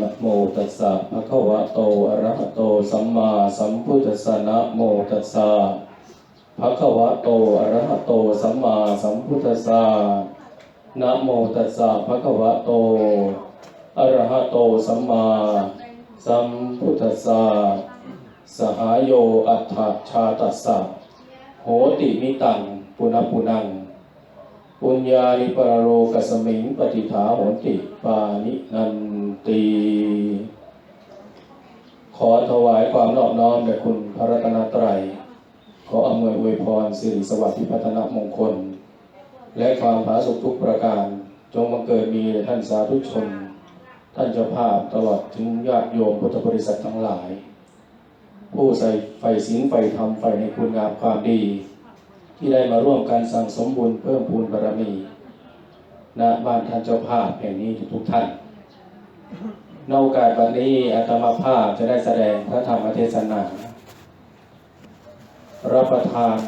นะโมตัสสะภะคะวะโตอะระหะโตสัมมาสัมพุทธัสสะนะโมตัสสะภะคะวะโตอะระหะโตสัมมาสัมพุทธัสสะนะโมตัสสะภะคะวะโตอะระหะโตสัมมาสัมพุทธัสสะสหายโยอัฏฐชาตัสสะโหติมิตังปุณปุนังปุญญาลิปรโลกสมิงปฏิฐาโหติปานินัน ตี ขอถวายความนอบน้อมแด่คุณพระรัตนตรัย ขออำนวยอวยพรสิริสวัสดิ์พิพัฒนมงคล และความผาสุกทุกประการ จงบังเกิดมีแด่ท่านสาธุชน ท่านเจ้าภาพตลอดถึงญาติโยมพุทธบริษัททั้งหลาย ผู้ใส่ไฟศีลไฟธรรมไฟในคุณงามความดี ที่ได้มาร่วมกันสั่งสมบุญเพิ่มพูนบารมีณบ้านท่านเจ้าภาพแห่งนี้ทุกท่าน นโอกาสวันนี้อาตมาภาพจะได้แสดงพระธรรมเทศนา รับประทาน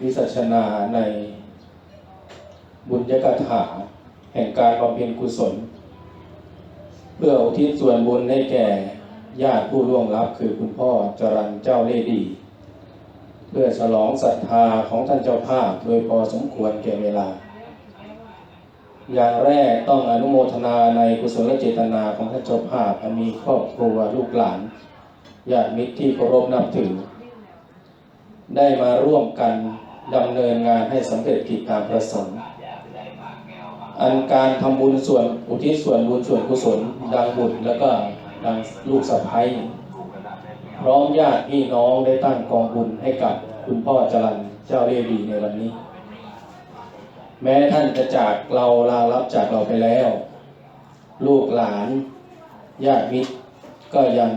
วิสัชนาในบุญยกถาแห่งการบำเพ็ญกุศล เพื่ออุทิศส่วนบุญให้แก่ญาติผู้ล่วงลับคือคุณพ่อจรันเจ้าเล่ดี เพื่อฉลองศรัทธาของท่านเจ้าภาพโดยพอสมควรแก่เวลา อย่างแรกต้องอนุโมทนาในกุศลเจตนาของท่านเจ้าภาพอันมีครอบครัวลูกหลานญาติมิตรที่เคารพนับถือ ได้มาร่วมกันดำเนินงานให้สำเร็จกิจการประสงค์อันการทำบุญส่วนอุทิศส่วนบุญส่วนกุศล ดังบุญแล้วก็ดังลูกสะใภ้พร้อมญาติพี่น้องได้ตั้งกองบุญให้กับคุณพ่อจรันเจ้าเล่ดีในวันนี้ แม้ท่านจะจากเราลารับจากเราไปแล้ว ลูกหลานญาติมิตรก็ยัง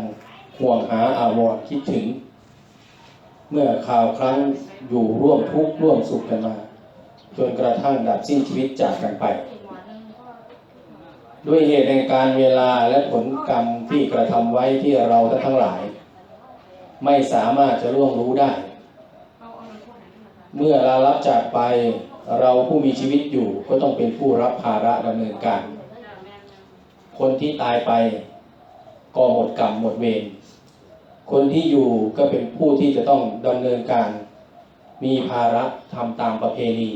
ห่วงหาอาวร์คิดถึง เมื่อข่าวครั้งอยู่ร่วมทุกข์ร่วมสุขกันมา จนกระทั่งดับสิ้นชีวิตจากกันไป ด้วยเหตุแห่งการเวลาและผลกรรมที่กระทำไว้ที่เราทั้งหลาย ไม่สามารถจะล่วงรู้ได้ เมื่อเรารับจากไป เราผู้มีชีวิตอยู่ก็ต้องเป็นผู้รับภาระดำเนินการ คนที่ตายไปก็หมดกรรมหมดเวร คนที่อยู่ก็เป็นผู้ที่จะต้องดำเนินการ มีภาระทำตามประเพณี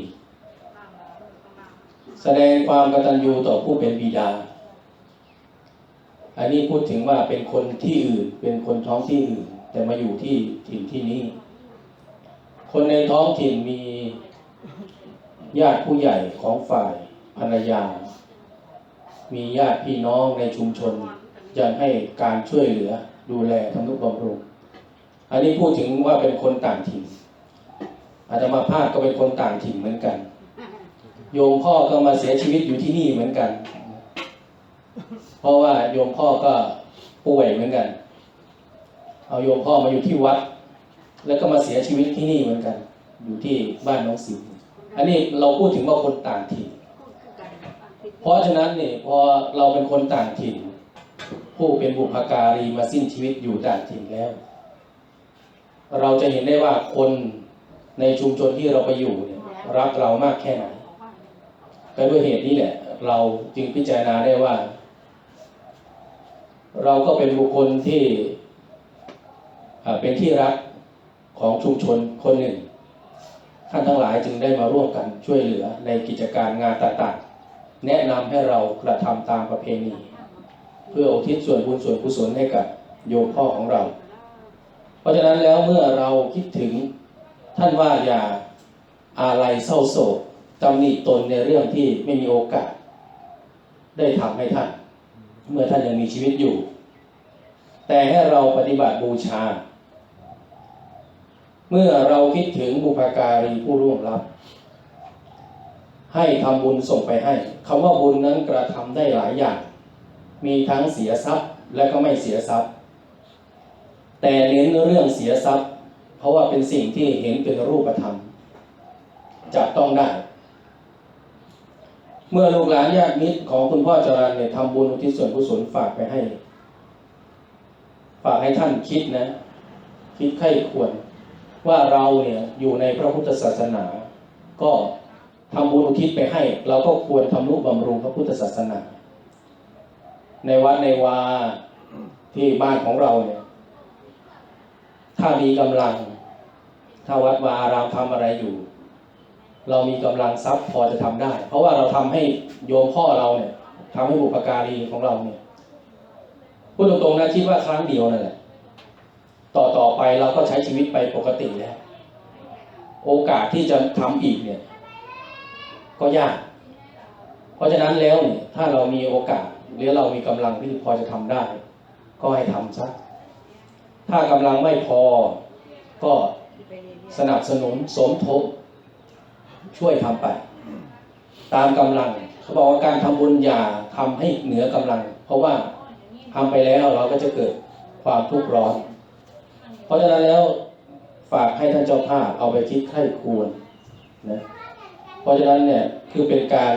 แสดงความกตัญญูต่อผู้เป็นบิดา อันนี้พูดถึงว่าเป็นคนที่อื่น เป็นคนท้องที่อื่น แต่มาอยู่ที่ถิ่นที่นี้ คนในท้องถิ่นมี ญาติผู้ใหญ่ของฝ่ายภรรยา มีญาติพี่น้องในชุมชนยังให้การช่วยเหลือดูแลทำนุบำรุง อันนี้พูดถึงว่าเป็นคนต่างถิ่นอาตมาภาคก็เป็นคนต่างถิ่นเหมือนกัน โยมพ่อก็มาเสียชีวิตอยู่ที่นี่เหมือนกัน เพราะว่าโยมพ่อก็ป่วยเหมือนกัน เอาโยมพ่อมาอยู่ที่วัด แล้วก็มาเสียชีวิตที่นี่เหมือนกัน อยู่ที่บ้านน้องสิว อันนี้เราพูดถึงว่าคนต่างถิ่น เพราะฉะนั้นเนี่ยพอเราเป็นคนต่างถิ่น ผู้เป็นบุพการีมาสิ้นชีวิตอยู่ต่างถิ่นแล้ว เราจะเห็นได้ว่าคนในชุมชนที่เราไปอยู่เนี่ยรักเรามากแค่ไหนก็ด้วยเหตุนี้แหละเราจึงพิจารณาได้ว่า เราก็เป็นบุคคลที่เป็นที่รักของชุมชนคนหนึ่ง ท่านทั้งหลายจึงได้มาร่วมกันช่วยเหลือในกิจการงานต่างๆ แนะนำให้เรากระทำตามประเพณี เพื่ออุทิศส่วนบุญส่วนกุศลให้กับโยมพ่อของเรา เพราะฉะนั้นแล้วเมื่อเราคิดถึงท่านว่าอย่าอาลัยเศร้าโศกตำหนิตนในเรื่องที่ไม่มีโอกาส ได้ทำให้ท่าน เมื่อท่านยังมีชีวิตอยู่ แต่ให้เราปฏิบัติบูชา เมื่อเราคิดถึงบุพการีผู้ร่วงลับ ให้ทำบุญส่งไปให้คำว่าบุญนั้นกระทำได้หลายอย่าง มีทั้งเสียทรัพย์และก็ไม่เสียทรัพย์ แต่เน้นเรื่องเสียทรัพย์ เพราะว่าเป็นสิ่งที่เห็นเป็นรูปธรรมจับต้องได้ เมื่อลูกหลานญาติมิตรของคุณพ่อจรันเนี่ยทำบุญอุทิศส่วนกุศลฝากไปให้ ฝากให้ท่านคิดนะ คิดไข้ควร ว่าเราเนี่ยอยู่ในพระพุทธศาสนา ก็ทำบุญอุทิศไปให้ เราก็ควรทำนุบำรุงพระพุทธศาสนา ในวัดในวาที่บ้านของเราเนี่ยถ้ามีกำลัง ถ้าวัดวาอารามทำอะไรอยู่ เรามีกำลังทรัพย์พอจะทำได้ เพราะว่าเราทำให้โยมพ่อเราเนี่ยทำให้บุปการีของเราเนี่ยพูดตรงๆนะคิดว่าครั้งเดียวนั่นแหละ ต่อต่อไปเราก็ใช้ชีวิตไปปกติแล้ว โอกาสที่จะทำอีกเนี่ย ก็ยาก เพราะฉะนั้นแล้วเนี่ยถ้าเรามีโอกาสหรือเรามีกำลังที่พอจะทำได้ ก็ให้ทำซะถ้ากำลังไม่พอก็สนับสนุนสมทบ ช่วยทำไป ตามกำลังเขาบอกว่าการทำบุญอย่าทำให้เหนือกำลัง เพราะว่าทำไปแล้วเราก็จะเกิดความทุกข์ร้อน เพราะฉะนั้นแล้วฝากให้ท่านเจ้าภาพเอาไปคิดไข้ควรนะเพราะฉะนั้นเนี่ยคือเป็นการ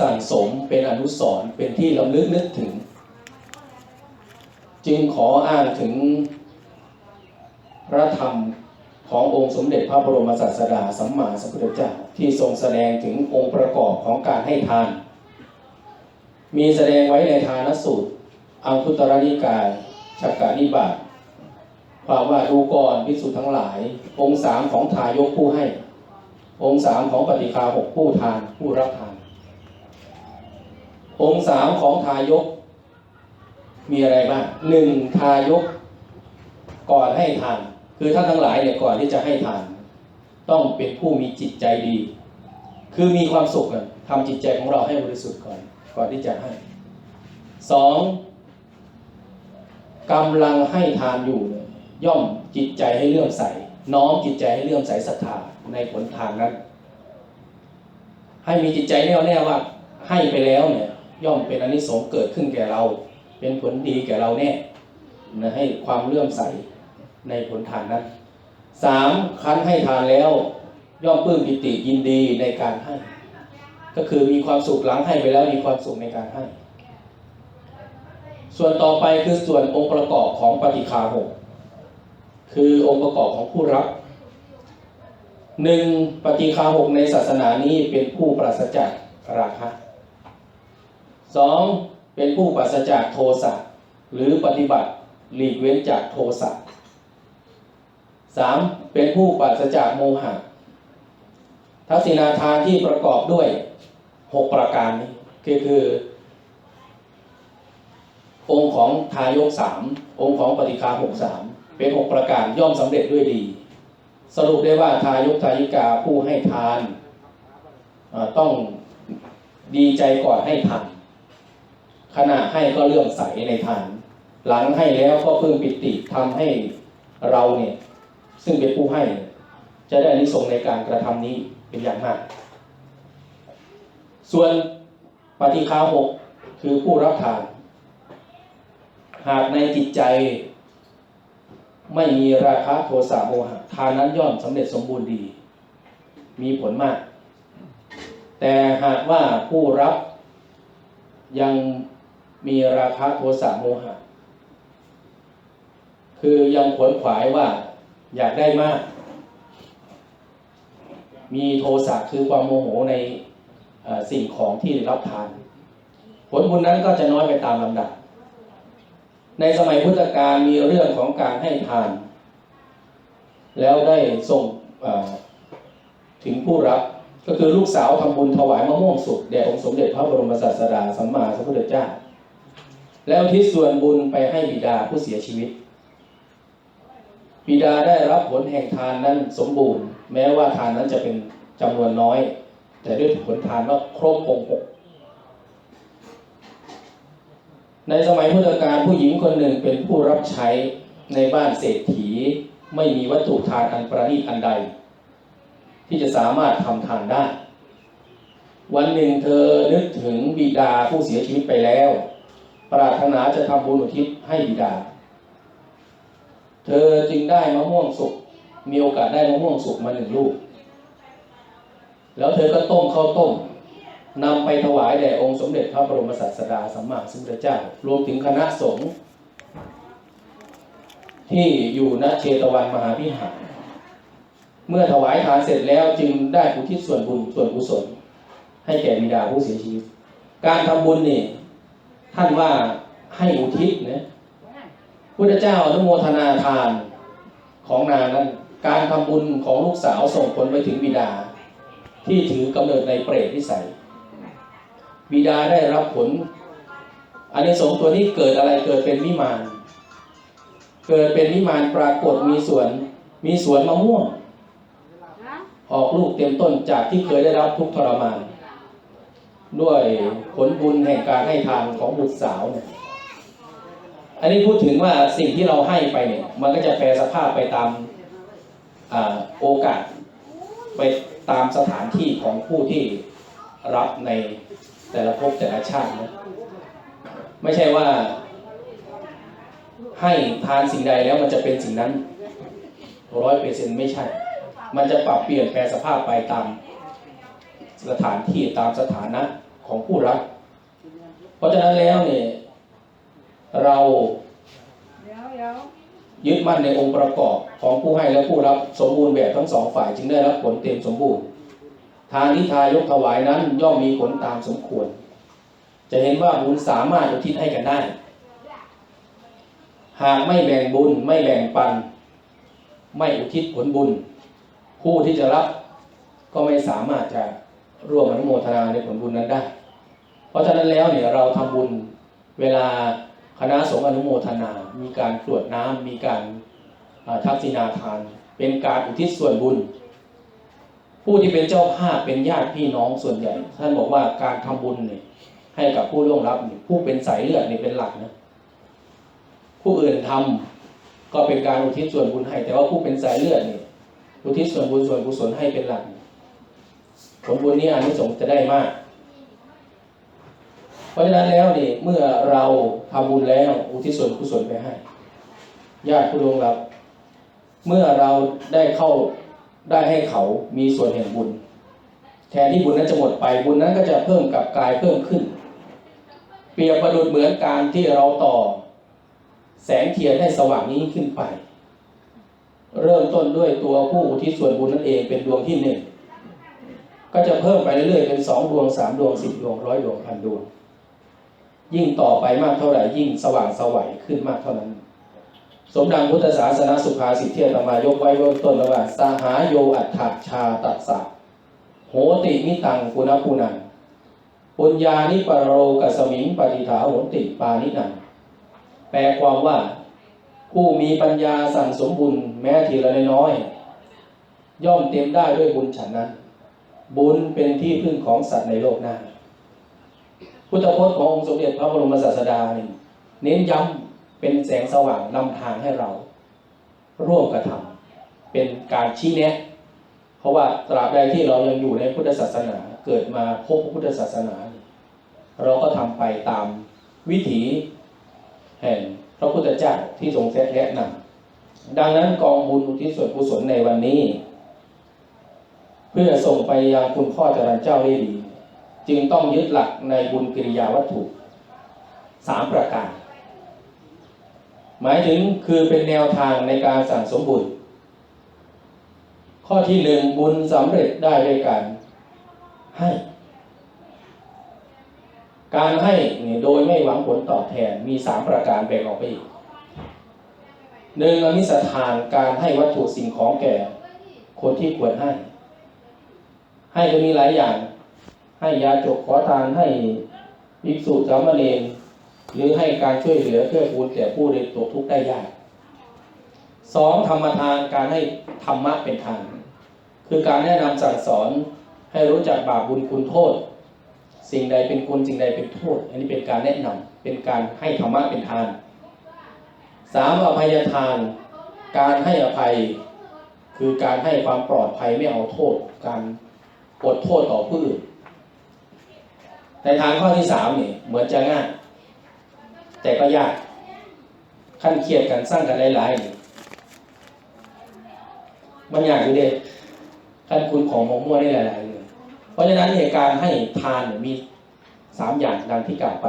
สั่งสมเป็นอนุสรณ์เป็นที่เราลึกนึกถึง จึงขออ้างถึงพระธรรมขององค์สมเด็จพระบรมศาสดาสัมมาสัมพุทธเจ้าที่ทรงแสดงถึงองค์ประกอบของการให้ทาน มีแสดงไว้ในทานสูตร อังคุตรนิกายชักกานิบาต ความว่าดูก่อนพิสุทั้งหลาย องค์สามของทายกผู้ให้ องค์สามของปฏิคาหกผู้ทานผู้รับทาน องค์สามของทายก มีอะไรบ้างหนึ่งทายก ก่อนให้ทาน คือท่านทั้งหลายเนี่ยก่อนที่จะให้ทาน ต้องเป็นผู้มีจิตใจดี คือมีความสุขอะทำจิตใจของเราให้บริสุทธิ์ก่อนก่อนที่จะให้สองกำลังให้ทานอยู่ ย่อมจิตใจให้เลื่อมใส น้อมจิตใจให้เลื่อมใสศรัทธาในผลทานนั้น ให้มีจิตใจแน่วแน่ว่าให้ไปแล้วเนี่ยย่อมเป็นอนิสงส์เกิดขึ้นแก่เรา เป็นผลดีแก่เราแน่นะให้ความเลื่อมใสในผลทานนั้นสามคันให้ทานแล้ว ย่อมปลื้มปิติยินดีในการให้ ก็คือมีความสุขหลังให้ไปแล้วมีความสุขในการให้ ส่วนต่อไปคือส่วนองค์ประกอบของปฏิคาหก คือองค์ประกอบของผู้รับหนึ่งปฏิคาหกในศาสนานี้เป็นผู้ปราศจากราคะสองเป็นผู้ปราศจากโทสะหรือปฏิบัติหลีกเว้นจากโทสะสามเป็นผู้ปราศจากโมหะทักษิณาทานที่ประกอบด้วยหกประการนี้คือคือ องค์ของทายกสามองค์ของปฏิคาหกสาม เป็นหกประการย่อมสำเร็จด้วยดี สรุปได้ว่าทายกทายิกาผู้ให้ทานต้องดีใจก่อนให้ทานขณะให้ก็เลื่อมใสในทาน หลังให้แล้วก็เพิ่มปิติทำให้เราเนี่ยซึ่งเป็นผู้ให้ จะได้อนิสงส์ในการกระทำนี้เป็นอย่างมาก ส่วนปฏิคาหกคือผู้รับทาน หากในจิตใจ ไม่มีราคะโทสะโมหะทานนั้นย่อมสำเร็จสมบูรณ์ดี มีผลมาก แต่หากว่าผู้รับยังมีราคะโทสะโมหะ คือยังขวนขวายว่าอยากได้มาก มีโทสะคือความโมโหในสิ่งของที่รับทาน ผลบุญนั้นก็จะน้อยไปตามลำดับ ในสมัยพุทธกาลมีเรื่องของการให้ทาน แล้วได้ส่งถึงผู้รับ ก็คือลูกสาวทำบุญถวายมะม่วงสุกแด่องค์สมเด็จพระบรมศาสดาสัมมาสัมพุทธเจ้า แล้วที่ส่วนบุญไปให้บิดาผู้เสียชีวิต บิดาได้รับผลแห่งทานนั้นสมบูรณ์ แม้ว่าทานนั้นจะเป็นจำนวนน้อย แต่ด้วยผลทานว่าครบองค์หก ในสมัยพุทธกาลผู้หญิงคนหนึ่งเป็นผู้รับใช้ในบ้านเศรษฐีไม่มีวัตถุทานอันประณีตอันใด ที่จะสามารถทำทานได้ วันหนึ่งเธอนึกถึงบิดาผู้เสียชีวิตไปแล้ว ปรารถนาจะทำบุญอุทิศให้บิดา เธอจึงได้มะม่วงสุกมีโอกาสได้มะม่วงสุกมาหนึ่งลูก แล้วเธอก็ต้มข้าวต้ม นำไปถวายแด่องค์สมเด็จพระบรมศาสดาสัมมาสัมพุทธเจ้า รวมถึงคณะสงฆ์ที่อยู่ณเชตวันมหาวิหาร เมื่อถวายทานเสร็จแล้วจึงได้อุทิศส่วนบุญส่วนกุศล ให้แก่บิดาผู้เสียชีวิต การทำบุญนี่ท่านว่าให้อุทิศนะพุทธเจ้าอนุโมทนาทานของนางนั้น การทำบุญของลูกสาวส่งผลไปถึงบิดา ที่ถือกำเนิดในเปรตวิสัย บิดาได้รับผลอันนี้สงส์ตัวนี้เกิดอะไรเกิดเป็นวิมาน เกิดเป็นวิมานปรากฏมีสวน มีสวนมะม่วงออกลูกเต็มต้นจากที่เคยได้รับทุกข์ทรมาน ด้วยผลบุญแห่งการให้ทานของบุตรสาวเนี่ยอันนี้พูดถึงว่าสิ่งที่เราให้ไปเนี่ย มันก็จะแปรสภาพไปตามอโอกาส ไปตามสถานที่ของผู้ที่รับใน แต่ละภพแต่ละชาตินะไม่ใช่ว่า ให้ทานสิ่งใดแล้วมันจะเป็นสิ่งนั้นร้อยเปอร์เซ็นไม่ใช่ มันจะปรับเปลี่ยนแปลสภาพไปตามสถานที่ตามสถานะของผู้รับ เพราะฉะนั้นแล้วเนี่ย เรายึดมั่นในองค์ประกอบของผู้ให้และผู้รับสมบูรณ์แบบทั้งสองฝ่ายจึงได้รับผลเต็มสมบูรณ์ ทานที่ทายกถวายนั้นย่อมมีผลตามสมควร จะเห็นว่าบุญสามารถอุทิศให้กันได้ หากไม่แบ่งบุญไม่แบ่งปัน ไม่อุทิศผลบุญ ผู้ที่จะรับก็ไม่สามารถจะร่วมอนุโมทนาในผลบุญนั้นได้ เพราะฉะนั้นแล้วเนี่ยเราทำบุญเวลาคณะสงฆ์อนุโมทนา มีการกรวดน้ำมีการทักษิณาทาน เป็นการอุทิศส่วนบุญ ผู้ที่เป็นเจ้าภาพเป็นญาติพี่น้องส่วนใหญ่ ท่านบอกว่าการทำบุญเนี่ยให้กับผู้ร่วงรับเนี่ยผู้เป็นสายเลือดเนี่ยเป็นหลักนะผู้อื่นทำก็เป็นการอุทิศส่วนบุญให้ แต่ว่าผู้เป็นสายเลือดเนี่ยอุทิศส่วนบุญส่วนกุศลให้เป็นหลักผลบุญนี้อานิสงส์จะได้มาก เพราะฉะนั้นแล้วนี่เมื่อเราทำบุญแล้วอุทิศส่วนกุศลไปให้ญาติผู้ร่วงรับ เมื่อเราได้เข้า ได้ให้เขามีส่วนแห่งบุญ แทนที่บุญนั้นจะหมดไปบุญนั้นก็จะเพิ่มกับกายเพิ่มขึ้น เปรียบประดุจเหมือนการที่เราต่อ แสงเทียนให้สว่างนี้ขึ้นไป เริ่มต้นด้วยตัวผู้ที่ส่วนบุญนั่นเองเป็นดวงที่หนึ่งก็จะเพิ่มไปเรื่อยๆเป็นสองดวงสามดวงสิบดวงร้อยดวงพันดวง ยิ่งต่อไปมากเท่าไหร่ยิ่งสว่างสวัยขึ้นมากเท่านั้น สมดังพุทธศาสนาสุภาษิตที่อาตมายกไว้เบื้องต้นแล้วว่าสหายโยอัฏฐชาตัสสะโหติมิตังกุณปุนันปุญญานิปโรกัสมิงปฏิถาโหติปานินันแปลความว่าผู้มีปัญญาสั่งสมบุญแม้ทีละน้อย ย่อมเต็มได้ด้วยบุญฉันนั้น บุญเป็นที่พึ่งของสัตว์ในโลกหน้า พุทธพจน์ขององค์สมเด็จพระบรมศาสดาเน้นย้ำ เป็นแสงสว่างนำทางให้เรา ร่วมกระทำเป็นการชี้แนะ เพราะว่าตราบใดที่เรายังอยู่ในพุทธศาสนาเกิดมาพบพุทธศาสนา เราก็ทำไปตามวิถีแห่งพระพุทธเจ้าที่ทรงแนะนำดังนั้นกองบุญอุทิศส่วนกุศลในวันนี้ เพื่อส่งไปยังคุณพ่อจรัญเจ้าได้ดี จึงต้องยึดหลักในบุญกิริยาวัตถุสามประการ หมายถึงคือเป็นแนวทางในการสั่งสมบุญข้อที่หนึ่งบุญสำเร็จได้ด้วยการให้ การให้เนี่ยโดยไม่หวังผลตอบแทนมีสามประการแบ่งออกไปอีกหนึ่งอมิสทานการให้วัตถุสิ่งของแก่ คนที่ควรให้ ให้ก็มีหลายอย่าง ให้ยาจกขอทานให้ภิกษุสามเณร หรือให้การช่วยเหลือเพื่อคูณแก่ผู้ใดตกทุกข์ได้ยากสองธรรมทานการให้ธรรมะเป็นทาน คือการแนะนำสั่งสอนให้รู้จักบาปบุญคุณโทษ สิ่งใดเป็นคุณสิ่งใดเป็นโทษ อันนี้เป็นการแนะนำเป็นการให้ธรรมะเป็นทานสามอภัยทาน การให้อภัย คือการให้ความปลอดภัยไม่เอาโทษ การอดโทษต่อผู้อื่นในทางข้อที่สามนี่เหมือนจะง่าย แต่ก็ยากขั้นเครียดกันสร้างกันหลายๆมันยากอยู่เด้ขั้นคุณของหมกมั่วได้หลายๆเลยเพราะฉะนั้นเหตุการให้ทานมีสามอย่างดังที่กล่าวไป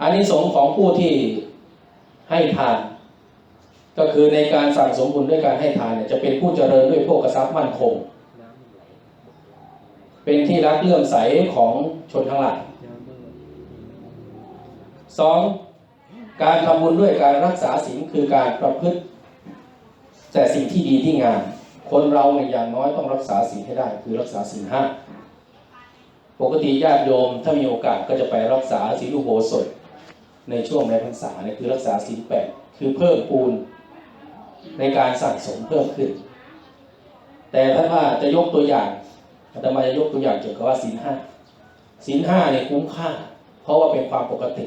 อันนี้สงของผู้ที่ให้ทาน ก็คือในการสั่งสมบุญด้วยการให้ทานเนี่ยจะเป็นผู้เจริญด้วยโภกทรัพย์มั่นคง เป็นที่รักเลื่อมใสของชนทั้งหลาย สองการทำบุญด้วยการรักษาศีลคือการประพฤติ แต่สิ่งที่ดีที่งามคนเราเนี่ยอย่างน้อยต้องรักษาศีลให้ได้ คือรักษาศีลห้าปกติญาติโยมถ้ามีโอกาสก็จะไปรักษาศีลอุโบสถ ในช่วงในพรรษาเนี่ยคือรักษาศีลแปดคือเพิ่มปูนในการสั่งสมเพิ่มขึ้น แต่ถ้าว่าจะยกตัวอย่างอาตมาจะยกตัวอย่างเกี่ยวกับว่าศีลห้าศีลห้าเนี่ยคุ้มค่า เพราะว่าเป็นความปกติ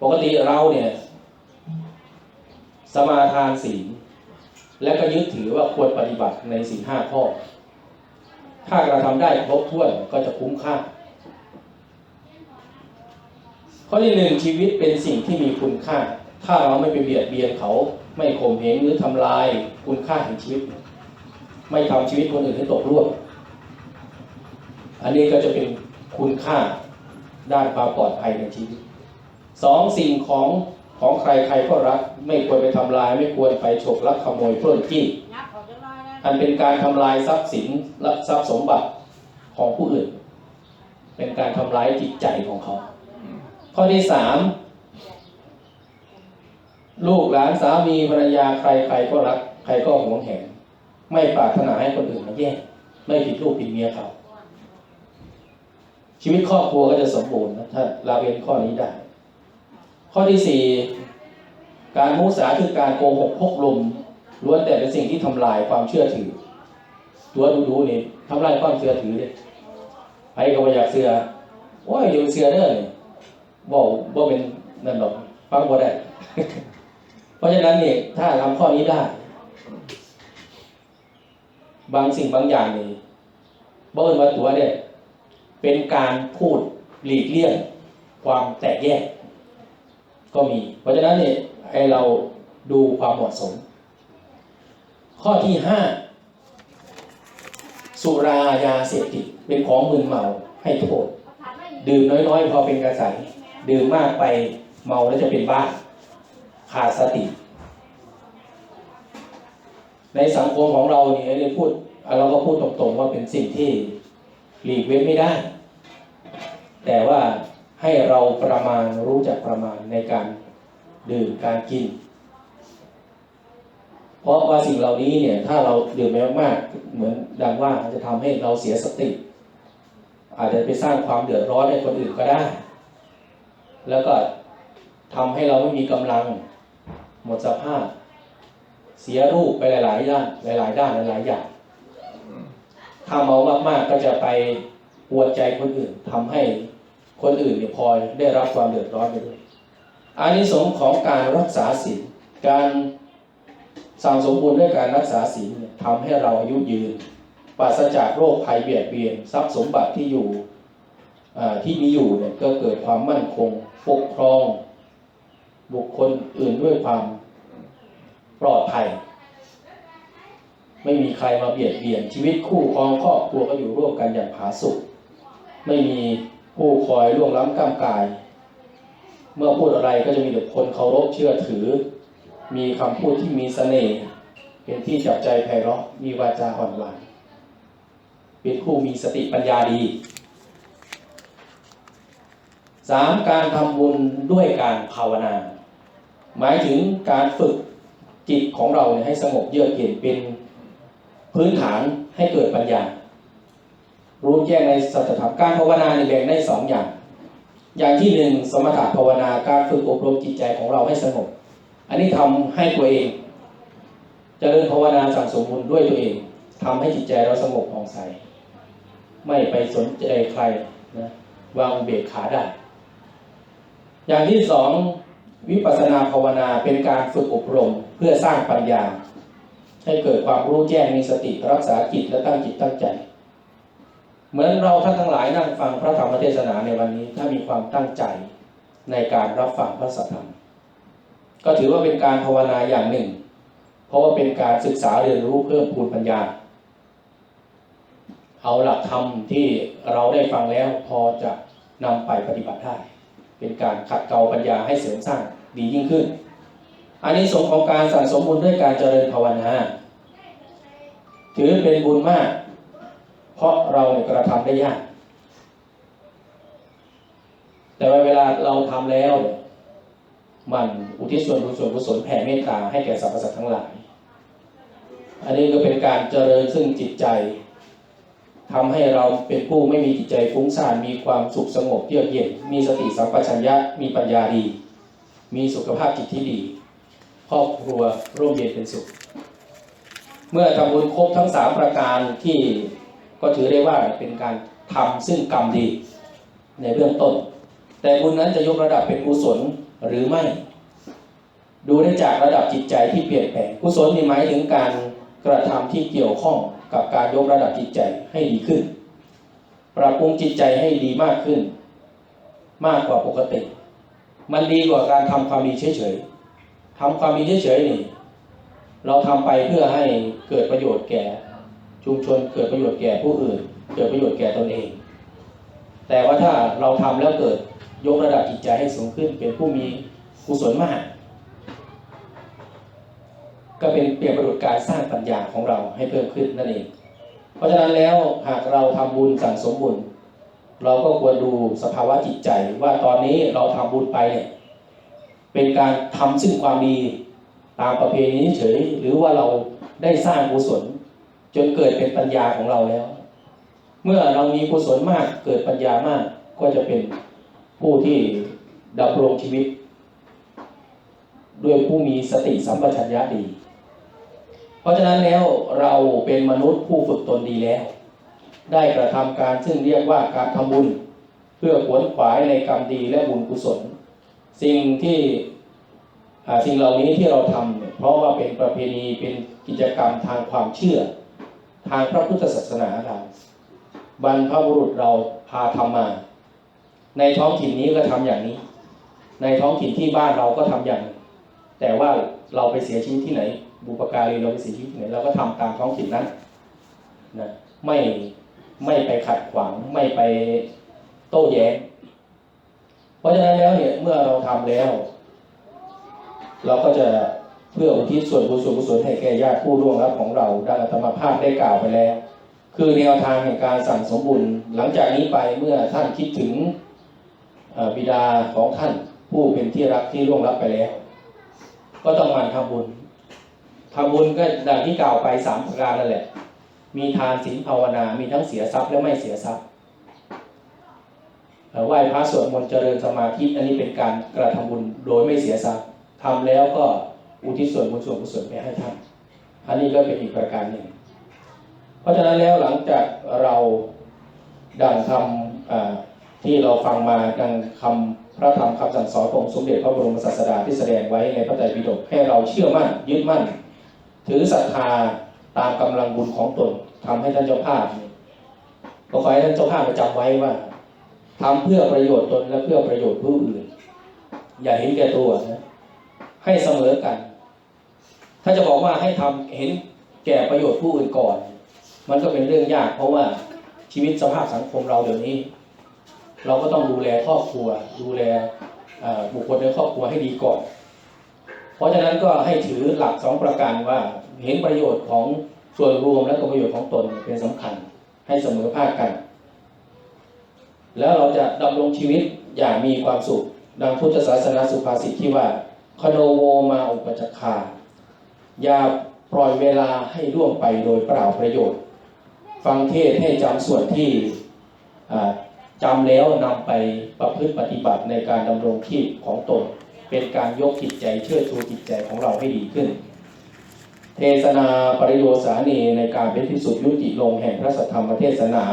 ปกติเราเนี่ย สมาทานศีลและก็ยึดถือว่าควรปฏิบัติในศีลห้าข้อ ถ้ากระทำได้ครบถ้วนก็จะคุ้มค่า ข้อที่หนึ่งชีวิตเป็นสิ่งที่มีคุณค่า ถ้าเราไม่ไปเบียดเบียนเขา ไม่ข่มเหงหรือทำลายคุณค่าแห่งชีวิต ไม่ทำชีวิตคนอื่นให้ตกร่วงอันนี้ก็จะเป็นคุณค่าด้านความปลอดภัยในชีวิต สองสิ่งของของใครใครก็รัก ไม่ควรไปทำลาย ไม่ควรไปฉกลักขโมยปล้นจี้ออกจังน้อันเป็นการทำลายทรัพย์สินและทรัพย์สมบัติของผู้อื่น เป็นการทำลายจิตใจของเขา ข้อที่สามลูกหลานสามีภรรยาใครใครก็รัก ใครก็หวงแหนไม่ปรารถนาให้คนอื่นมาแย่งไม่ผิดลูกผิดเมียเขาชีวิตครอบครัวก็จะสมบูรณ์นะถ้าละเว้นข้อนี้ได้ ข้อที่สี่การมุสาคือการโกหกพกลมล้วนแต่เป็นสิ่งที่ทำลายความเชื่อถือ ตัวดูดูๆนี่ทำลายความเชื่อถือเลยใครก็บ่อยากเชื่อโอ้ยอยู่เชื่อเด้อนี่บอกบ่เป็นนั่นหรอกฟังบ่ได้ เพราะฉะนั้นนี่ถ้าทำข้อนี้ได้ บางสิ่งบางอย่างนี่บ่เอิ้นว่าตัวเนี่ยเป็นการพูดหลีกเลี่ยงความแตกแยก ก็มี เพราะฉะนั้นเนี่ยให้เราดูความเหมาะสม ข้อที่ห้าสุรายาเสพติดเป็นของมึนเมาให้โทษ ดื่มน้อยๆ พอเป็นกระสัยดื่มมากไปเมาแล้วจะเป็นบ้าขาดสติ ในสังคมของเราเนี่ยเราพูดเราก็พูดตรงๆว่าเป็นสิ่งที่หลีกเว้นไม่ได้ แต่ว่า ให้เราประมาณรู้จักประมาณในการดื่มการกิน เพราะว่าสิ่งเหล่านี้เนี่ยถ้าเราดื่มไปมากๆเหมือนดังว่าจะทำให้เราเสียสติ อาจจะไปสร้างความเดือดร้อนให้คนอื่นก็ได้ แล้วก็ทำให้เราไม่มีกำลังหมดสภาพ เสียรูปไปหลาย ๆ ด้าน หลาย ๆ ด้านหลายๆอย่างถ้าเมามากๆก็จะไปปวดใจคนอื่นทำให้ คนอื่นเนี่ยพลอยได้รับความเดือดร้อนไปด้วยอานิสงส์ของการรักษาศีลการสั่งสมบูรณ์ด้วยการรักษาศีลทำให้เราอายุยืนปราศจากโรคภัยเบียดเบียนทรัพย์สมบัติที่อยู่ที่มีอยู่เนี่ยก็เกิดความมั่นคงปกครอง บุคคลอื่นด้วยความปลอดภัย ไม่มีใครมาเบียดเบียนชีวิตคู่ครองครอบครัวก็อยู่ร่วมกันอย่างผาสุกไม่มี ผู้คอยล่วงล้ำก้ามกาย เมื่อพูดอะไรก็จะมีแต่คนเคารพเชื่อถือ มีคำพูดที่มีเสน่ห์เป็นที่จับใจไพเราะมีวาจาอ่อนหวานเป็นผู้มีสติปัญญาดีสามการทำบุญด้วยการภาวนา หมายถึงการฝึกจิตของเราให้สงบเยือกเย็นเป็นพื้นฐานให้เกิดปัญญา รู้แจ้งในสัจธรรมการภาวนาในแบ่งได้สองอย่าง อย่างที่หนึ่งสมถะภาวนาการฝึกอบรมจิตใจของเราให้สงบ อันนี้ทำให้ตัวเองเจริญภาวนาสั่งสมบุญด้วยตัวเองทำให้จิตใจเราสงบผ่องใส ไม่ไปสนใจใครนะวางเบกขาได้ อย่างที่สองวิปัสสนาภาวนาเป็นการฝึกอบรมเพื่อสร้างปัญญา ให้เกิดความรู้แจ้งมีสติรักษาจิตและตั้งจิตตั้งใจ เหมือนเราท่านทั้งหลายนั่งฟังพระธรรมเทศนาในวันนี้ถ้ามีความตั้งใจในการรับฟังพระสัทธรรม ก็ถือว่าเป็นการภาวนาอย่างหนึ่ง เพราะว่าเป็นการศึกษาเรียนรู้เพิ่มพูนปัญญา เอาหลักธรรมที่เราได้ฟังแล้วพอจะนำไปปฏิบัติได้ เป็นการขัดเกลาปัญญาให้เสริมสร้างดียิ่งขึ้น อันนี้สงของการสั่งสมบุญด้วยการเจริญภาวนา ถือเป็นบุญมาก เพราะเราเนี่ยกระทำได้ยาก แต่ว่าเวลาเราทำแล้ว มันอุทิศส่วนบุญส่วนกุศลแผ่เมตตาให้แก่สรรพสัตว์ทั้งหลาย อันนี้ก็เป็นการเจริญซึ่งจิตใจทำให้เราเป็นผู้ไม่มีจิตใจฟุ้งซ่านมีความสุขสงบเยือกเย็น มีสติสัมปชัญญะมีปัญญาดี มีสุขภาพจิตที่ดีครอบครัวร่วมเย็นเป็นสุข เมื่อทำบุญครบทั้งสามประการที่ ก็ถือได้ว่าเป็นการทำซึ่งกรรมดีในเบื้องต้น แต่บุญนั้นจะยกระดับเป็นกุศลหรือไม่ ดูได้จากระดับจิตใจที่เปลี่ยนแปลงกุศลนี่หมายถึงการกระทำที่เกี่ยวข้องกับการยกระดับจิตใจให้ดีขึ้น ปรับปรุงจิตใจให้ดีมากขึ้น มากกว่าปกติ มันดีกว่าการทำความดีเฉยๆทำความดีเฉยๆนี่เราทำไปเพื่อให้เกิดประโยชน์ ชุมชนเกิดประโยชน์แก่ผู้อื่น เกิดประโยชน์แก่ตนเอง แต่ว่าถ้าเราทำแล้วเกิดยกระดับจิตใจให้สูงขึ้น เป็นผู้มีกุศลมากก็เป็นเปรียบประดุจการสร้างปัญญาของเราให้เพิ่มขึ้นนั่นเอง เพราะฉะนั้นแล้วหากเราทำบุญสั่งสมบุญ เราก็ควรดูสภาวะจิตใจว่าตอนนี้เราทำบุญไปเนี่ยเป็นการทำซึ่งความดีตามประเพณีเฉยหรือว่าเราได้สร้างกุศล จนเกิดเป็นปัญญาของเราแล้ว เมื่อเรามีกุศลมากเกิดปัญญามากก็จะเป็นผู้ที่ดำรงชีวิต ด้วยผู้มีสติสัมปชัญญะดี เพราะฉะนั้นแล้วเราเป็นมนุษย์ผู้ฝึกตนดีแล้ว ได้กระทำการซึ่งเรียกว่าการทำบุญ เพื่อขวนขวายในกรรมดีและบุญกุศล สิ่งที่สิ่งเหล่านี้ที่เราทำเนี่ยเพราะว่าเป็นประเพณีเป็นกิจกรรมทางความเชื่อ ทางพระพุทธศาสนาเราบรรพบุรุษเราพาทำมา ในท้องถิ่นนี้ก็ทำอย่างนี้ ในท้องถิ่นที่บ้านเราก็ทำอย่างนี้แต่ว่าเราไปเสียชีวิตที่ไหน บุปการีเราไปเสียชีวิตที่ไหนเราก็ทำตามท้องถิ่นนั้นนะไม่ไม่ไปขัดขวางไม่ไปโต้แย้งเพราะฉะนั้นแล้วเนี่ยเมื่อเราทำแล้ว เราก็จะ เพื่ออุทิศส่วนบุญส่วนกุศลให้แก่ญาติผู้ร่วงรับของเราดังอัตมาภาพได้กล่าวไปแล้ว คือแนวทางแห่งการสั่งสมบุญหลังจากนี้ไปเมื่อท่านคิดถึงบิดาของท่านผู้เป็นที่รักที่ร่วงรับไปแล้ว ก็ต้องมันทำบุญทำบุญก็ดังที่กล่าวไปสามประการนั่นแหละ มีทานศีลภาวนา มีทั้งเสียทรัพย์และไม่เสียทรัพย์ไหว้พระสวดมนต์เจริญสมาธิอันนี้เป็นการกระทำบุญโดยไม่เสียทรัพย์ทำแล้วก็ อุทิศส่วนบุญส่วนกุศลไปให้ท่านอันนี้ก็เป็นอีกประการหนึ่ง เพราะฉะนั้นแล้วหลังจากเราดังคำที่เราฟังมาดังคำพระธรรมคำสั่งสอนของสมเด็จพระบรมศาสดาที่แสดงไว้ในพระไตรปิฎกให้เราเชื่อมั่นยึดมั่น ถือศรัทธาตามกำลังบุญของตนทำให้ท่านเจ้าภาพก็ขอให้ท่านเจ้าภาพจำไว้ว่าทำเพื่อประโยชน์ตนและเพื่อประโยชน์ผู้อื่น อย่าเห็นแก่ตัวนะให้เสมอกัน ถ้าจะบอกว่าให้ทำเห็นแก่ประโยชน์ผู้อื่นก่อน มันก็เป็นเรื่องยาก เพราะว่าชีวิตสภาพสังคมเราเดี๋ยวนี้ เราก็ต้องดูแลครอบครัว ดูแลบุคคลในครอบครัวให้ดีก่อน เพราะฉะนั้นก็ให้ถือหลักสองประการว่าเห็นประโยชน์ของส่วนรวมและก็ประโยชน์ของตนเป็นสำคัญ ให้เสมอภาคกัน แล้วเราจะดำรงชีวิตอย่างมีความสุขดังพุทธศาสนาสุภาษิตที่ว่าคโนโวมาอุปจักคา อย่าปล่อยเวลาให้ล่วงไปโดยเปล่าประโยชน์ ฟังเทศให้จำส่วนที่จำแล้วนำไปประพฤติปฏิบัติในการดำรงชีพของตน เป็นการยกจิตใจเชื่อชูจิตใจของเราให้ดีขึ้น เทศนาปริโยสานีในการเป็นที่สุดยุติลงแห่งพระสัทธรรมเทศนา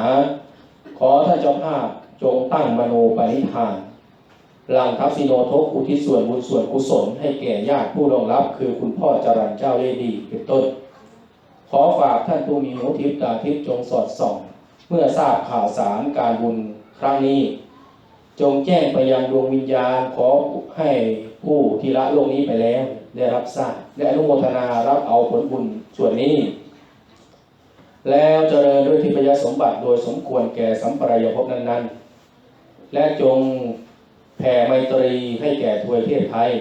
ขอท่านเจ้าภาพจงตั้งมโนปณิธาน หลังทัพสิโนทกอุทิศส่วนบุญส่วนกุศลให้แก่ญาติผู้รองรับ คือคุณพ่อจรัญเจ้าเล่ดีเป็นต้น ขอฝากท่านผู้มีหูทิพตาทิพจงสอดส่อง เมื่อทราบข่าวสารการบุญครั้งนี้ จงแจ้งไปยังดวงวิญญาณขอให้ผู้ที่ละโลกนี้ไปแล้วได้รับทราบและอนุโมทนารับเอาผลบุญส่วนนี้ แล้วเจริญด้วยทิพยสมบัติโดยสมควรแก่สัมปรายภพนั้น ๆ และจง แผ่ไมตรีให้แก่ทวยเทพไทย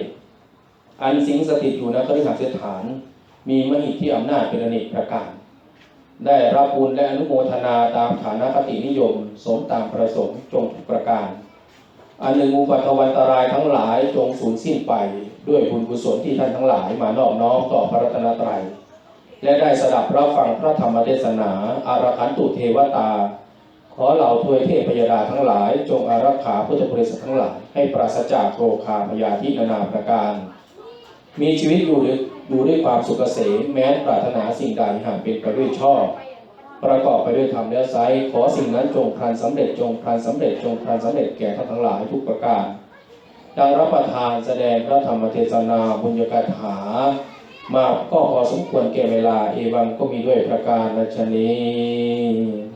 อันสิงสถิตอยู่ณคฤหสถาน มีมหิทธิอำนาจเป็นอเนกประการ ได้รับบุญและอนุโมทนาตามฐานคตินิยม สมตามประสงค์จงทุกประการ อันหนึ่งอุปัตวันตรายทั้งหลายจงสูญสิ้นไปด้วยบุญกุศลที่ท่านทั้งหลายมานอบน้อมต่อพระรัตนตรัยและได้สดับรับฟังพระธรรมเทศนา อารัขันตุเทวตา ขอเหล่าทวยเทพยดาทั้งหลาย จงอารักขาพุทธบริษัททั้งหลาย ให้ปราศจากโรคาพยาธินานาประการ มีชีวิตอยู่ด้วยอยู่ด้วยความสุขเกษมแม้ปรารถนาสิ่งใดหากเป็นไปด้วยชอบ ประกอบไปด้วยธรรมและไซขอสิ่งนั้นจงพลันสำเร็จจงพลันสำเร็จจงพลันสำเร็จแก่ท่านทั้งหลายทุกประการดังรับประทานแสดงพระธรรมเทศนาบุญญาคาถา มาก็พอสมควรแก่เวลาเอวังก็มีด้วยประการฉนี้